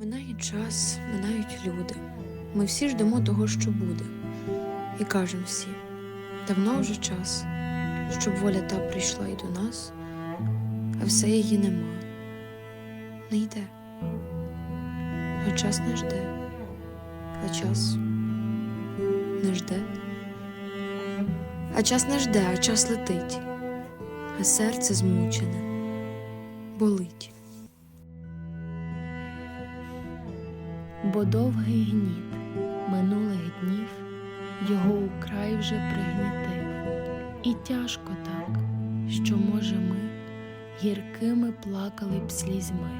Минає час, минають люди. Ми всі ждемо того, що буде. І кажемо всі, давно вже час, щоб воля та прийшла і до нас, а все її нема. Не йде. А час не жде, а час не жде. А час не жде, а час летить, а серце змучене болить. Бо довгий гніт минулих днів його украй вже пригнітив, і тяжко так, що, може, ми гіркими плакали б слізьми,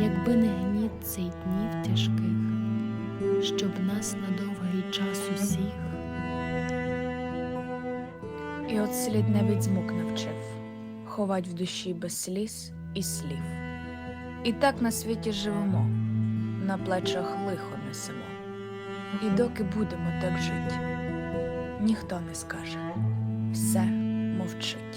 якби не гніт цей днів тяжких, щоб нас на довгий час усіх. І от слід навіть змук навчив ховать в душі без сліз і слів. І так на світі живемо, на плечах лихо несемо. І доки будемо так жити, ніхто не скаже все мовчить.